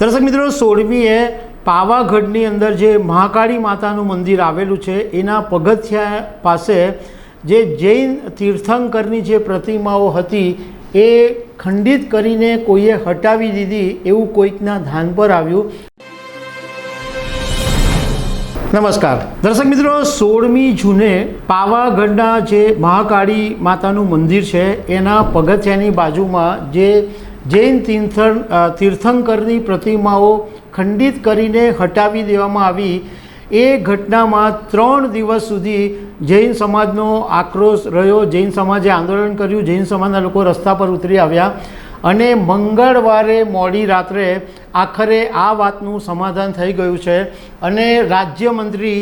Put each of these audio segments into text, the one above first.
દર્શક મિત્રો સોળમીએ પાવાગઢની અંદર જે મહાકાળી માતાનું મંદિર આવેલું છે, એના પગથિયા પાસે જે જૈન તીર્થંકરની જે પ્રતિમાઓ હતી, એ ખંડિત કરીને કોઈએ હટાવી દીધી એવું કોઈકના ધ્યાન પર આવ્યું. નમસ્કાર. દર્શક મિત્રો, સોળમી જૂને પાવાગઢના જે મહાકાળી માતાનું મંદિર છે, એના પગથિયાની બાજુમાં જે જૈન તીર્થન તીર્થંકરની પ્રતિમાઓ ખંડિત કરીને હટાવી દેવામાં આવી. એ ઘટનામાં ત્રણ દિવસ સુધી જૈન સમાજનો આક્રોશ રહ્યો. જૈન સમાજે આંદોલન કર્યું. જૈન સમાજના લોકો રસ્તા પર ઉતરી આવ્યા અને મંગળવારે મોડી રાત્રે આખરે આ વાતનું સમાધાન થઈ ગયું છે. અને રાજ્યમંત્રી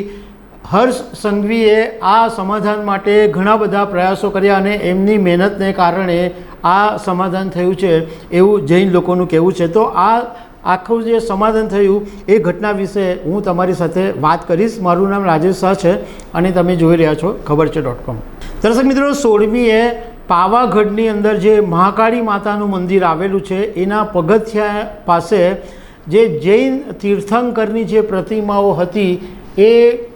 હર્ષ સંઘવીએ આ સમાધાન માટે ઘણા બધા પ્રયાસો કર્યા અને એમની મહેનતને કારણે આ સમાધાન થયું છે એવું જૈન લોકોનું કહેવું છે. તો આ આખું જે સમાધાન થયું એ ઘટના વિશે હું તમારી સાથે વાત કરીશ. મારું નામ રાજેશ શાહ છે અને તમે જોઈ રહ્યા છો ખબર છે ડોટ કોમ દર્શક મિત્રો, સોળમીએ પાવાગઢની અંદર જે મહાકાળી માતાનું મંદિર આવેલું છે, એના પગથિયા પાસે જે જૈન તીર્થંકરની જે પ્રતિમાઓ હતી એ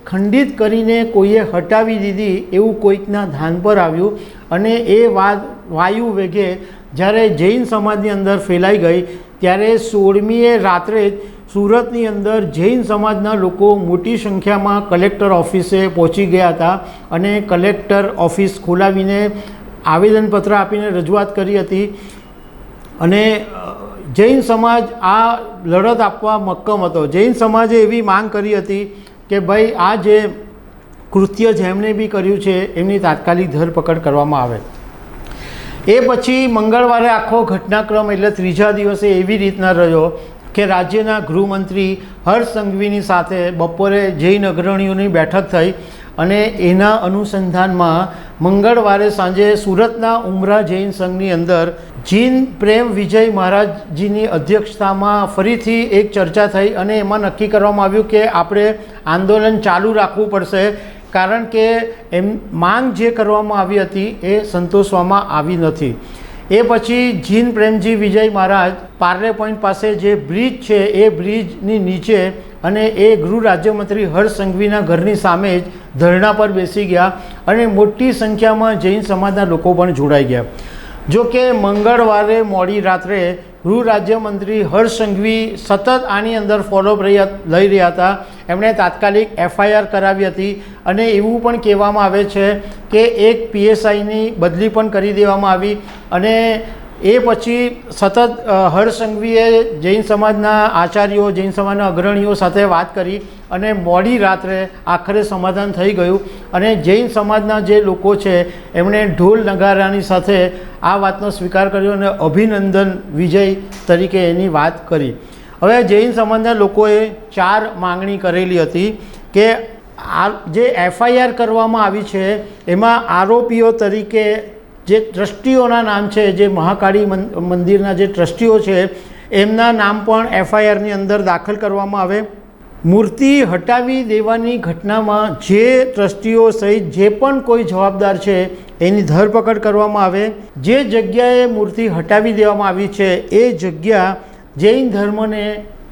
ખંડિત કરીને કોઈએ હટાવી દીધી એવું કોઈકના ધ્યાન પર આવ્યું અને એ વાત વાયુ વેગે જ્યારે જૈન સમાજની અંદર ફેલાઈ ગઈ, ત્યારે સોળમીએ રાત્રે સુરતની અંદર જૈન સમાજના લોકો મોટી સંખ્યામાં કલેક્ટર ઓફિસે પહોંચી ગયા હતા અને કલેક્ટર ઓફિસ ખોલાવીને આવેદનપત્ર આપીને રજૂઆત કરી હતી અને જૈન સમાજ આ લડત આપવા મક્કમ હતો. જૈન સમાજે એવી માંગ કરી હતી કે ભાઈ આ જે કૃત્ય જેમણે બી કર્યું છે, એમની તાત્કાલિક ધરપકડ કરવામાં આવે. એ પછી મંગળવારે આખો ઘટનાક્રમ એટલે ત્રીજા દિવસે એવી રીતના રહ્યો કે રાજ્યના ગૃહમંત્રી હર્ષ સંઘવીની સાથે બપોરે જૈન અગ્રણીઓની બેઠક થઈ અને એના અનુસંધાનમાં મંગળવારે સાંજે સુરતના ઉમરા જૈન સંઘની અંદર જીન પ્રેમ વિજય મહારાજજીની અધ્યક્ષતામાં ફરીથી એક ચર્ચા થઈ અને એમાં નક્કી કરવામાં આવ્યું કે આપણે આંદોલન ચાલુ રાખવું પડશે. કારણ કે એમ માંગ જે કરવામાં આવી હતી એ સંતોષવામાં આવી નથી. એ પછી જીન પ્રેમજી વિજય મહારાજ પાર્લે પોઈન્ટ પાસે જે બ્રિજ છે એ બ્રિજની નીચે અને એ ગૃહ રાજ્યમંત્રી હર્ષ સંઘવીના ઘરની સામે જ ધરણા પર બેસી ગયા અને મોટી સંખ્યામાં જૈન સમાજના લોકો પણ જોડાઈ ગયા. જો કે મંગળવારે મોડી રાત્રે ગૃહ રાજ્યમંત્રી હર્ષ સંઘવી સતત આની અંદર ફોલોઅપ લઈ રહ્યા હતા. એમણે તાત્કાલિક એફઆઈઆર કરાવી હતી અને એવું પણ કહેવામાં આવે છે કે એક પીએસઆઈની બદલી પણ કરી દેવામાં આવી અને એ પછી સતત હરસંઘવીએ જૈન સમાજના આચાર્યો, જૈન સમાજના અગ્રણીઓ સાથે વાત કરી અને મોડી રાત્રે આખરે સમાધાન થઈ ગયું. અને જૈન સમાજના જે લોકો છે, એમણે ઢોલ નગારાની સાથે આ વાતનો સ્વીકાર કર્યો અને અભિનંદન વિજય તરીકે એની વાત કરી. હવે જૈન સમાજના લોકોએ ચાર માંગણી કરેલી હતી કે આ જે એફઆઈઆર કરવામાં આવી છે, એમાં આરોપીઓ તરીકે જે ટ્રસ્ટીઓના નામ છે, જે મહાકાળી મંદિરના જે ટ્રસ્ટીઓ છે, એમના નામ પણ એફઆઈઆરની અંદર દાખલ કરવામાં આવે. મૂર્તિ હટાવી દેવાની ઘટનામાં જે ટ્રસ્ટીઓ સહિત જે પણ કોઈ જવાબદાર છે, એની ધરપકડ કરવામાં આવે. જે જગ્યાએ મૂર્તિ હટાવી દેવામાં આવી છે, એ જગ્યા જૈન ધર્મને,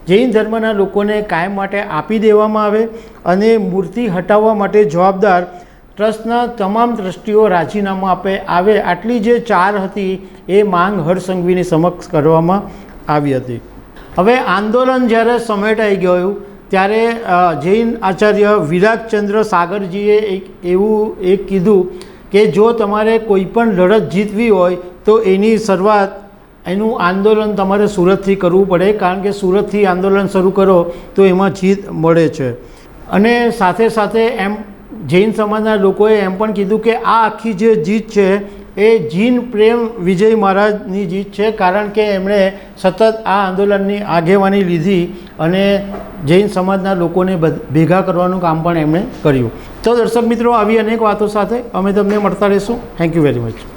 જૈન ધર્મના લોકોને કાયમ માટે આપી દેવામાં આવે અને મૂર્તિ હટાવવા માટે જવાબદાર ટ્રસ્ટના તમામ ટ્રસ્ટીઓ રાજીનામું આપે, આવે આટલી જે ચાર હતી એ માંગ હરસંઘવીની સમક્ષ કરવામાં આવી હતી. હવે આંદોલન જ્યારે સમેટાઈ ગયું, ત્યારે જૈન આચાર્ય વિરાગચંદ્ર સાગરજીએ એક, એવું એક કીધું કે જો તમારે કોઈ પણ લડત જીતવી હોય, તો એની શરૂઆત, એનું આંદોલન તમારે સુરતથી કરવું પડે, કારણ કે સુરતથી આંદોલન શરૂ કરો, તો એમાં જીત મળે છે. અને સાથે સાથે એમ જૈન સમાજના લોકોએ એમ પણ કીધું કે આ આખી જે જીત છે, એ જીન પ્રેમ વિજય મહારાજની જીત છે, કારણ કે એમણે સતત આ આંદોલનની આગેવાની લીધી અને જૈન સમાજના લોકોને ભેગા કરવાનું કામ પણ એમણે કર્યું. તો દર્શક મિત્રો, આવી અનેક વાતો સાથે અમે તમને મળતા રહીશું. Thank you very much